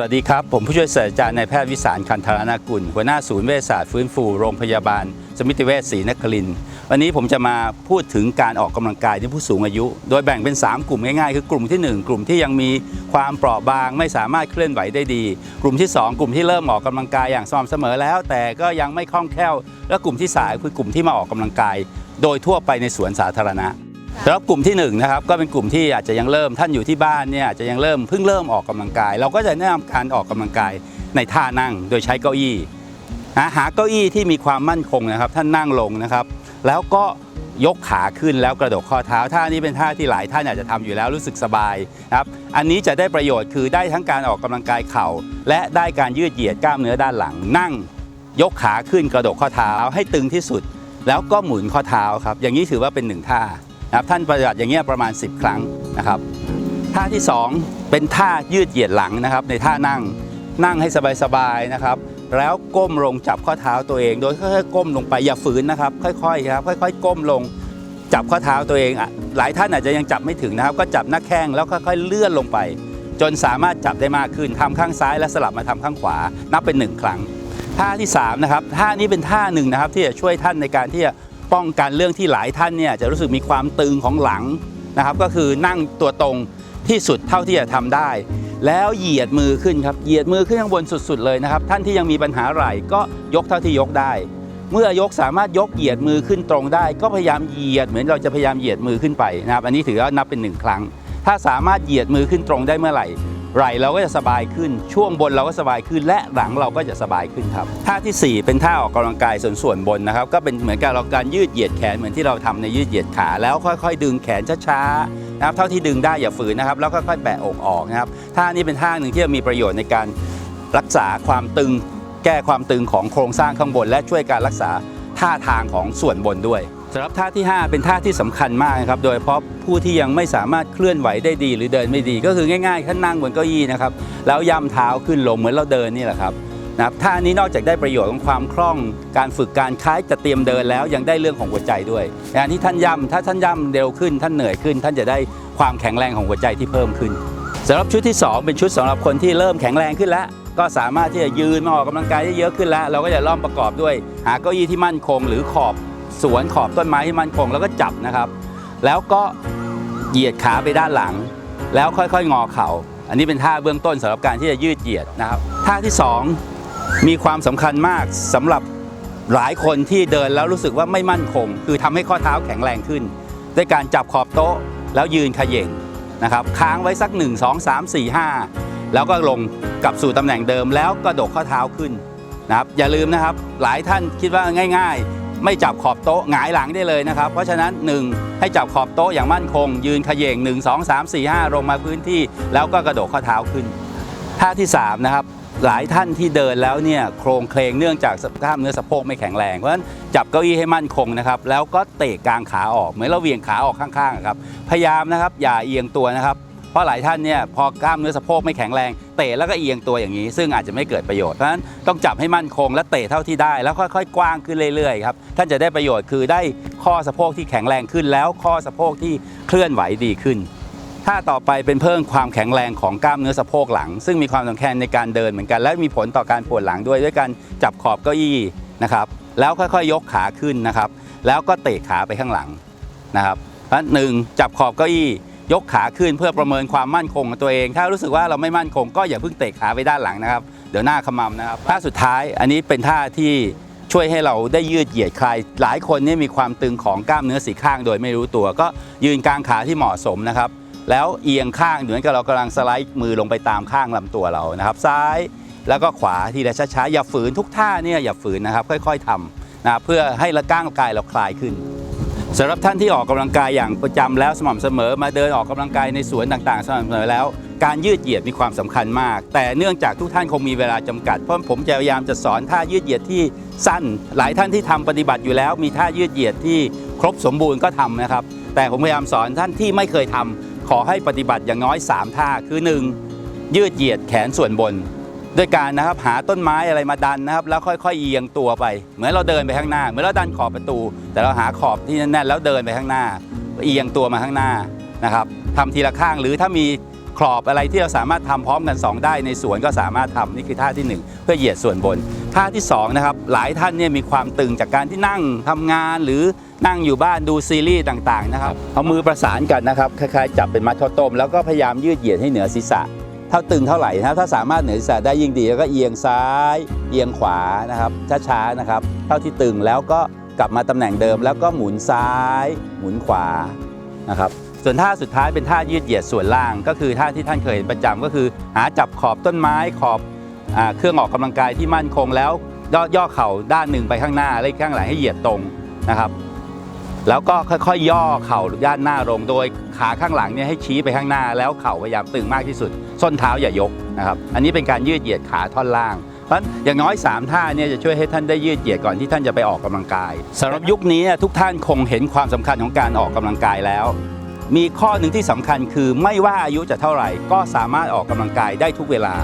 สวัสดีครับ ผมผู้ช่วยศาสตราจารย์นายแพทย์วิสารคันธารนากุล หัวหน้าศูนย์เวชศาสตร์ฟื้นฟูโรงพยาบาล สมิติเวชศรีนครินทร์วันนี้ผมจะมาพูดถึงการออกกำลังกายในผู้สูงอายุ โดยแบ่งเป็น 3 กลุ่มง่ายๆ คือกลุ่มทีหนึ่1 กลุ่มที่ยังมีความเปราะบางไม่สามารถเคลื่อนไหวได้ดี กลุ่มที่ 2 กลุ่มที่เริ่มออกกำลังกายอย่างสม่ำเสมอแล้ว แต่ก็ยังไม่คล่องแคล่ว และกลุ่มที่สามคือกลุ่มที่มาออกกำลังกาย โดยทั่วไปในสวนสาธารณะ แล้วกลุ่มที่หนึ่งนะครับก็เป็นกลุ่มที่อาจจะยังเริ่มท่านอยู่ที่บ้านเนี่ยอาจจะยังเริ่มเพิ่งเริ่มออกกำลังกาย เราก็จะแนะนำการออกกำลังกายในท่านั่งโดยใช้เก้าอี้หาเก้าอี้ที่มีความมั่นคงนะครับ ท่านนั่งลงนะครับ แล้วก็ยกขาขึ้นแล้วกระดกข้อเท้าท่านี้เป็นท่าที่หลายท่านอาจจะทำอยู่แล้วรู้สึกสบายนะครับอันนี้จะได้ประโยชน์คือได้ทั้งการออกกำลังกายเข่า และได้การยืดเหยียดกล้ามเนื้อด้านหลัง นั่ง ยกขาขึ้นกระดกข้อเท้าให้ตึงที่สุด แล้วก็หมุนข้อเท้าครับอย่างนี้ถือว่าเป็นหนึ่งท่า นะครับท่านปฏิบัติอย่างเงี้ยประมาณ 10 ครั้งนะครับท่าที่ 2 เป็นท่ายืดเหยียดหลังนะครับ ในท่านั่งนั่งให้สบายๆนะครับ แล้วก้มลงจับข้อเท้าตัวเอง โดยค่อยๆก้มลงไปอย่าฝืนนะครับ ค่อยๆครับค่อย ๆ ก้มลงจับข้อเท้าตัวเองอะหลายท่านอาจจะยังจับไม่ถึงนะครับ ก็จับหน้าแข้งแล้วค่อยๆเลื่อนลงไป จนสามารถจับได้มากขึ้นทำข้างซ้ายและสลับมาทำข้างขวา นับเป็นหนึ่งครั้ง ท่าที่3นะครับท่านี้เป็นท่าหนึ่งนะครับที่จะช่วยท่านในการที่จะ ป้องกันเรื่องที่หลายท่านเนี่ยจะรู้สึกมีความตึงของหลังนะครับ ก็คือนั่งตัวตรงที่สุดเท่าที่จะทำได้ แล้วเหยียดมือขึ้นครับเหยียดมือขึ้นข้างบนสุด ๆ เลยนะครับ ท่านที่ยังมีปัญหาไหล่ก็ยกเท่าที่ยกได้ เมื่อยกสามารถยกเหยียดมือขึ้นตรงได้ ก็พยายามเหยียดเหมือนเราจะพยายามเหยียดมือขึ้นไปนะครับ อันนี้ถือว่านับเป็นหนึ่งครั้ง ถ้าสามารถเหยียดมือขึ้นตรงได้เมื่อไหร่ ไหล่เราก็จะสบายขึ้น ช่วงบนเราก็สบายขึ้น และหลังเราก็จะสบายขึ้นครับท่าทีสี่4 เป็นท่าออกกำลังกายส่วนส่วนบนนะครับ ก็เป็นเหมือนกับเราการยืดเหยียดแขนเหมือนที่เราทำในยืดเหยียดขา แล้วค่อยๆ ดึงแขนช้าๆนะครับเท่าที่ดึงได้อย่าฝืนนะครับ แล้วค่อยๆแบะอกออกนะครับท่านี้เป็นท่าหนึ่งที่จะมีประโยชน์ในการรักษาความตึง แก้ความตึงของโครงสร้างข้างบน และช่วยการรักษาท่าทางของส่วนบนด้วย สำหรับท่าที่ 5 เป็นท่าที่สำคัญมากครับ โดยเฉพาะผู้ที่ยังไม่สามารถเคลื่อนไหวได้ดีหรือเดินไม่ดี ก็คือง่ายๆท่านนั่งบนเก้าอี้นะครับ แล้วย่ำเท้าขึ้นลงเหมือนเราเดินนี่แหละครับนะครับท่านี้นอกจากได้ประโยชน์ของความคล่องการฝึกการคล้ายจะเตรียมเดินแล้วยังได้เรื่องของหัวใจด้วยงานที่ท่านย่ำถ้าท่านย่ำเร็วขึ้น ท่านเหนื่อยขึ้น ท่านจะได้ความแข็งแรงของหัวใจที่เพิ่มขึ้นสำหรับชุดที่ 2 เป็นชุดสำหรับคนที่เริ่มแข็งแรงขึ้นแล้ว ก็สามารถที่จะยืนมาออกกำลังกายได้เยอะขึ้นแล้ว เราก็จะล่อมประกอบด้วย หาเก้าอี้ที่มั่นคงหรือขอบ สวนขอบต้นไม้ที่มั่นคงแล้วก็จับนะครับ แล้วก็เหยียดขาไปด้านหลัง แล้วค่อยๆ งอเข่า อันนี้เป็นท่าเบื้องต้นสำหรับการที่จะยืดเหยียดนะครับท่าที่ 2 มีความสำคัญมากสำหรับหลายคนที่เดินแล้วรู้สึกว่าไม่มั่นคง คือทำให้ข้อเท้าแข็งแรงขึ้น ด้วยการจับขอบโต๊ะแล้วยืนขย่งนะครับค้างไว้สัก 1 2 3 4 5 แล้วก็ลงกลับสู่ตำแหน่งเดิมแล้วกระดกข้อเท้าขึ้นนะครับอย่าลืมนะครับหลายท่านคิดว่าง่าย ไม่จับขอบโต๊ะหงายหลังได้เลยนะครับ เพราะฉะนั้น 1 ให้จับขอบโต๊ะอย่างมั่นคง ยืนขย่ง1 2 3 4 5 ลงมาพื้นที่ แล้วก็กระโดดข้อเท้าขึ้นท่าที่3นะครับหลายท่านที่เดินแล้วเนี่ยโครงเคลงเนื่องจากกล้ามเนื้อสะโพกไม่แข็งแรงเพราะฉะนั้นจับเก้าอี้ให้มั่นคงนะครับแล้วก็เตะกลางขาออกเหมือนเราเวียงขาออกข้างๆครับพยายามนะครับอย่าเอียงตัวนะครับ เพราะหลายท่านเนี่ยพอกล้ามเนื้อสะโพกไม่แข็งแรงเตะแล้วก็เอียงตัวอย่างนี้ ซึ่งอาจจะไม่เกิดประโยชน์เพราะฉะนั้นต้องจับให้มั่นคงและเตะเท่าที่ได้ แล้วค่อยๆ กว้างขึ้นเรื่อยๆครับท่านจะได้ประโยชน์คือได้ข้อสะโพกที่แข็งแรงขึ้นแล้วข้อสะโพกที่เคลื่อนไหวดีขึ้นท่าต่อไปเป็นเพิ่มความแข็งแรงของกล้ามเนื้อสะโพกหลัง ซึ่งมีความสำคัญในการเดินเหมือนกัน และมีผลต่อการปวดหลังด้วยด้วยการจับขอบเก้าอี้นะครับแล้วค่อยๆ ยกขาขึ้นนะครับ แล้วก็เตะขาไปข้างหลังนะครับเพราะนั้นหนึ่งจับขอบเก้าอี้ ยกขาขึ้นเพื่อประเมินความมั่นคงของตัวเอง ถ้ารู้สึกว่าเราไม่มั่นคงก็อย่าเพิ่งเตะขาไปด้านหลังนะครับ เดี๋ยวหน้าขมำนะครับท่าสุดท้ายอันนี้เป็นท่าที่ช่วยให้เราได้ยืดเหยียดคลายหลายคนนี่มีความตึงของกล้ามเนื้อสีข้างโดยไม่รู้ตัว ก็ยืนกลางขาที่เหมาะสมนะครับ แล้วเอียงข้างเหมือนกับเรากำลังสไลด์มือลงไปตามข้างลำตัวเรานะครับ ซ้ายแล้วก็ขวาทีละช้าๆอย่าฝืนทุกท่าเนี่ยอย่าฝืนนะครับ ค่อย ๆทำนะเพื่อให้ระก้างกายเราคลายขึ้น สำหรับท่านที่ออกกำลังกายอย่างประจำแล้วสม่ำเสมอ มาเดินออกกำลังกายในสวนต่างๆ สม่ำเสมอแล้ว การยืดเหยียดมีความสำคัญมาก แต่เนื่องจากทุกท่านคงมีเวลาจำกัดเพราะผมจะพยายามจะสอนท่ายืดเหยียดที่สั้น หลายท่านที่ทำปฏิบัติอยู่แล้ว มีท่ายืดเหยียดที่ครบสมบูรณ์ก็ทำนะครับ แต่ผมพยายามสอนท่านที่ไม่เคยทำขอให้ปฏิบัติอย่างน้อย 3 ท่าคือ 1. ยืดเหยียดแขนส่วนบน ด้วยการนะครับหาต้นไม้อะไรมาดันนะครับ แล้วค่อยๆเอียงตัวไป เหมือนเราเดินไปข้างหน้า เหมือนเราดันขอบประตู แต่เราหาขอบที่แน่นๆแล้วเดินไปข้างหน้า เอียงตัวมาข้างหน้านะครับทำทีละข้างหรือถ้ามีครอบอะไรที่เราสามารถทำพร้อมกัน 2 ได้ในสวนก็สามารถทำนี่คือท่าที่ 1 เพื่อเหยียดส่วนบน ท่าที่2นะครับหลายท่านเนี่ยมีความตึงจากการที่นั่งทำงานหรือนั่งอยู่บ้านดูซีรีส์ต่างๆนะครับเอามือประสานกันนะครับคล้ายๆจับเป็นมัดข้าวต้ม แล้วก็พยายามยืดเหยียดให้เหนือศีรษะ เท่าตึงเท่าไหร่นะครับถ้าสามารถเหนือศีรษะได้ยิ่งดีแล้วก็เอียงซ้าย เอียงขวานะครับช้าๆนะครับ เท่าที่ตึงแล้วก็กลับมาตำแหน่งเดิม แล้วก็หมุนซ้าย หมุนขวานะครับส่วนท่าสุดท้ายเป็นท่ายืดเหยียดส่วนล่าง ก็คือท่าที่ท่านเคยเห็นประจำก็คือ หาจับขอบต้นไม้ขอบอเครื่องออกกำลังกายที่มั่นคงแล้วย่อย่อเข่าด้านหนึ่งไปข้างหน้าและอีกข้างหลังให้เหยียดตรงนะครับ แล้วก็ค่อยๆ ย่อเข่าด้านหน้าลงโดยขาข้างหลังเนี่ยให้ชี้ไปข้างหน้า แล้วเข่าพยายามตึงมากที่สุด ส้นเท้าอย่ายกนะครับอันนี้เป็นการยืดเหยียดขาท่อนล่างเพราะอย่างน้อย 3 ท่าเนี่ยจะช่วยให้ท่านได้ยืดเหยียดก่อนที่ท่านจะไปออกกำลังกายสำหรับยุคนี้ทุกท่านคงเห็นความสำคัญของการออกกำลังกายแล้ว มีข้อหนึ่งที่สำคัญคือไม่ว่าอายุจะเท่าไหร่ ก็สามารถออกกำลังกายได้ทุกเวลา